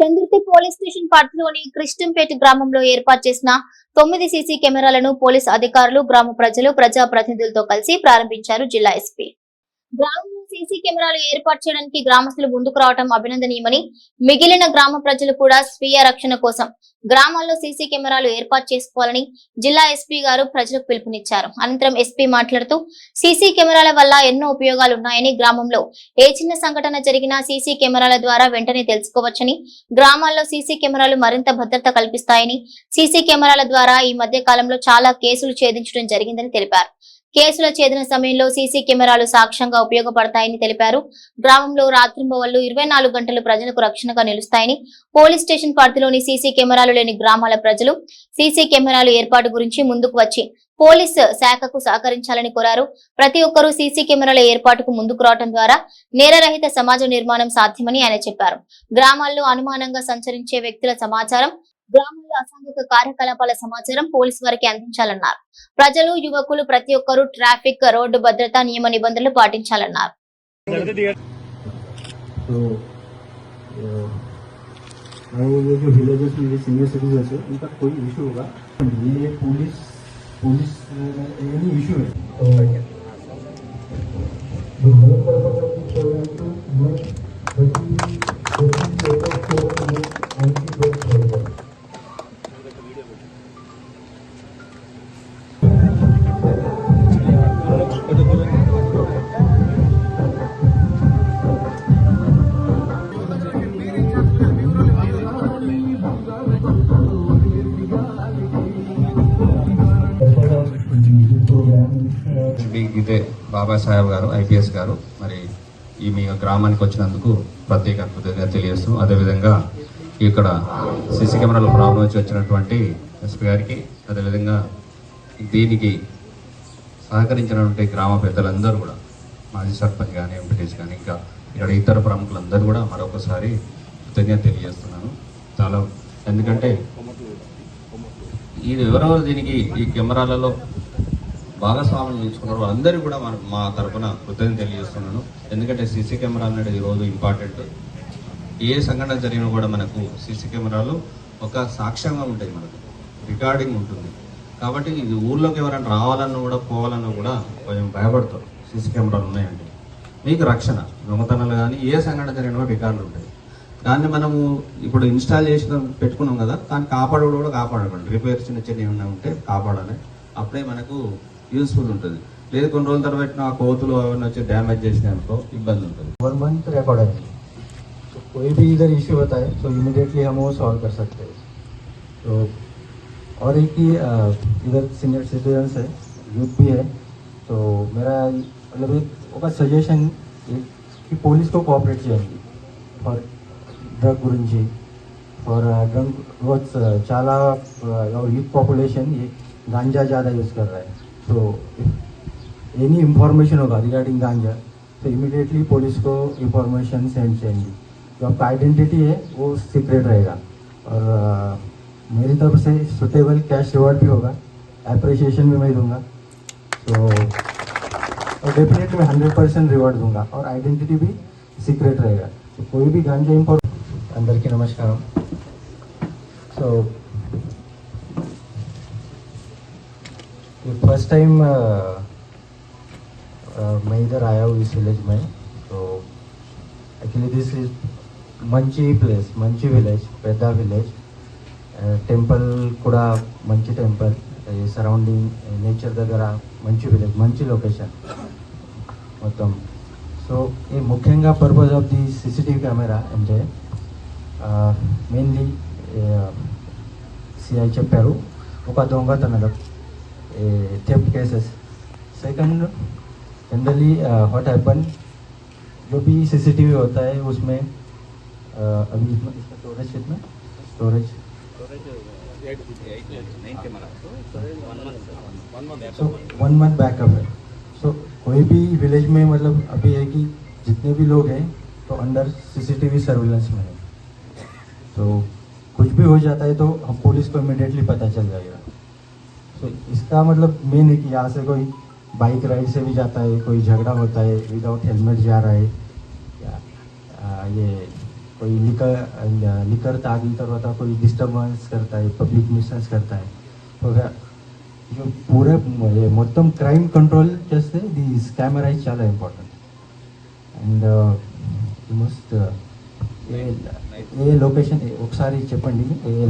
Chandurthi police station పరిధిలోని కృష్ణంపేట గ్రామంలో ఏర్పాటు చేసిన తొమ్మిది సీసీ కెమెరాలను పోలీస్ అధికారులు గ్రామ ప్రజలు ప్రజా ప్రతినిధులతో కలిసి ప్రారంభించారు జిల్లా ఎస్పీ. గ్రామంలో సీసీ కెమెరాలు ఏర్పాటు చేయడానికి గ్రామస్తులు ముందుకు రావడం అభినందనీయమని మిగిలిన గ్రామ ప్రజలు కూడా స్వీయ రక్షణ కోసం గ్రామాల్లో సీసీ కెమెరాలు ఏర్పాటు చేసుకోవాలని జిల్లా ఎస్పీ గారు ప్రజలకు పిలుపునిచ్చారు. అనంతరం ఎస్పీ మాట్లాడుతూ సీసీ కెమెరాల వల్ల ఎన్నో ఉపయోగాలు ఉన్నాయని గ్రామంలో ఏ చిన్న సంఘటన జరిగినా సీసీ కెమెరాల ద్వారా వెంటనే తెలుసుకోవచ్చని గ్రామాల్లో సీసీ కెమెరాలు మరింత భద్రత కల్పిస్తాయని సీసీ కెమెరాల ద్వారా ఈ మధ్య కాలంలో చాలా కేసులు ఛేదించడం జరిగిందని తెలిపారు. కేసుల ఛేదన సమయంలో సీసీ కెమెరాలు సాక్ష్యంగా ఉపయోగపడతాయని తెలిపారు. గ్రామంలో రాత్రింబవళ్ళు ఇరవై నాలుగు గంటలు ప్రజలకు రక్షణగా నిలుస్తాయని పోలీస్ స్టేషన్ పరిధిలోని సీసీ కెమెరాలు లేని గ్రామాల ప్రజలు సీసీ కెమెరాలు ఏర్పాటు గురించి ముందుకు వచ్చి పోలీస్ శాఖకు సహకరించాలని కోరారు. ప్రతి ఒక్కరూ సీసీ కెమెరాల ఏర్పాటుకు ముందుకు రావడం ద్వారా నేరరహిత సమాజ నిర్మాణం సాధ్యమని ఆయన చెప్పారు. గ్రామాల్లో అనుమానంగా సంచరించే వ్యక్తుల సమాచారం గ్రామాల్లో అసాంఘిక కార్యకలాపాల సమాచారం పోలీసు వారికి అందించాలన్నారు ప్రజలు యువకులు ప్రతి ఒక్కరూ ట్రాఫిక్ రోడ్డు భద్రతా నియమ నిబంధనలు పాటించాలన్నారు तो अ, और ये जो विलेजेस में सीनियर सिटीजन है उनका कोई इशू होगा ये पुलिस पुलिस एनी इशू है ఇదే బాబాసాహెబ్ గారు ఐపీఎస్ గారు. మరి ఈ మీ గ్రామానికి వచ్చినందుకు ప్రత్యేక కృతజ్ఞత తెలియజేస్తూ అదేవిధంగా ఇక్కడ సిసి కెమెరాల ప్రాబ్లం నుంచి వచ్చినటువంటి ఎస్పీ గారికి అదేవిధంగా దీనికి సహకరించినటువంటి గ్రామ పెద్దలందరూ కూడా మాజీ సర్పంచ్ కానీ ఎంపీటీస్ కానీ ఇంకా ఇక్కడ ఇతర ప్రముఖులందరూ కూడా మరొకసారి కృతజ్ఞత తెలియజేస్తున్నాను. చాలా ఎందుకంటే ఇది ఎవరెవరు దీనికి ఈ కెమెరాలలో భాగస్వామ్యం చేసుకున్నారు అందరికీ కూడా మన మా తరపున కృతజ్ఞత తెలియజేస్తున్నాను. ఎందుకంటే సీసీ కెమెరా అనేది ఈరోజు ఇంపార్టెంట్ ఏ సంఘటన జరిగినా కూడా మనకు సీసీ కెమెరాలు ఒక సాక్ష్యంగా ఉంటాయి మనకు. రికార్డింగ్ ఉంటుంది. కాబట్టి ఇది ఊళ్ళోకి ఎవరైనా రావాలన్నా కూడా పోవాలన్నా కూడా కొంచెం భయపడతారు. సీసీ కెమెరాలు ఉన్నాయండి మీకు రక్షణ దొంగతనాలు కానీ ఏ సంఘటన జరిగినా కూడా రికార్డులు ఉంటాయి. దాన్ని మనము ఇప్పుడు ఇన్స్టాల్ చేసి పెట్టుకున్నాం కదా కానీ కాపాడకూడదు కూడా కాపాడకండి రిపేర్ చిన్న చిన్న ఏమైనా ఉంటే కాపాడాలి. అప్పుడే మనకు యూస్ఫుల్ ఉంటుంది లేదు కొన్ని రోజుల తర్వాత ఆ కోతులు అవన్నీ వచ్చి డ్యామేజ్ చేసినాయి అనుకో ఇబ్బంది ఉంటుంది वन मंथ रिकॉर्ड है तो कोई भी इधर इशू होता है तो इमिडिएटली हम वो सॉल्व कर सकते हैं तो और एक ही अ, इधर सीनियर सिटीजन्स है यूथ भी है तो मेरा मतलब एक ఒక సజెషన్ कि पुलिस को कोऑपरेट చేయండి ఫర్ డ్రగ్ గురించి ఫర్ ड्रग बहुत చాలా और यूथ पॉपुलेशन ये गांजा ज़्यादा यूज़ कर रहा है तो एनी इंफॉर्मेशन होगा रिगार्डिंग गांजा तो इमिडिएटली पुलिस को इंफॉर्मेशन सेंड चाहिए। जो आपका आइडेंटिटी है वो सीक्रेट रहेगा। और अ, मेरी तरफ़ से सुटेबल कैश रिवॉर्ड भी होगा। अप्रिसिएशन भी मैं दूँगा। तो और डेफिनेटली मैं हंड्रेड परसेंट रिवॉर्ड दूँगा। और आइडेंटिटी भी सीक्रेट रहेगा। तो कोई भी गांजा इंपोर्ट अंदर की नमस्कार। सो फर्स्ट टाइम मैं इधर आया हूँ इस विलेज में तो actually this is मंची place मंची village Pedda village temple కూడా మంచి టెంపుల్ ఈ సరౌండింగ్ నేచర్ దగ్గర మంచి విలేజ్ మంచి లొకేషన్ మొత్తం సో ఈ ముఖ్యంగా purpose of the CCTV camera అంటే మెయిన్లీ సిఐ చెప్పారు ఒక దొంగతనాలు theft cases second generally what happen जो भी सीसीटीवी होता है उसमें uh, अभी इसमें इसका स्टोरेज कितना? स्टोरेज वन मंथ बैकअप है। सो कोई भी विलेज में मतलब अभी है कि जितने भी लोग हैं तो अंडर सीसीटीवी सर्विलेंस में है। तो कुछ भी हो जाता है तो हम पुलिस को इमिडिएटली पता चल जाएगा। तो इसका मतलब मेन है कि यहाँ से कोई बाइक राइड से भी जाता है कोई झगड़ा होता है विदाउट हेलमेट जा रहा है या आ, ये कोई लिकर लिकर తాగిన తర్వాత कोई డిస్టర్బెన్స్ करता है पब्लिक న్యూసెన్స్ करता है तो वह- जो पूरे ये మొత్తం క్రైమ్ కంట్రోల్ చేస్తే ది కెమెరా ఇస్ చాలా important and must A A location ఒకసారి చెప్పండి ఏ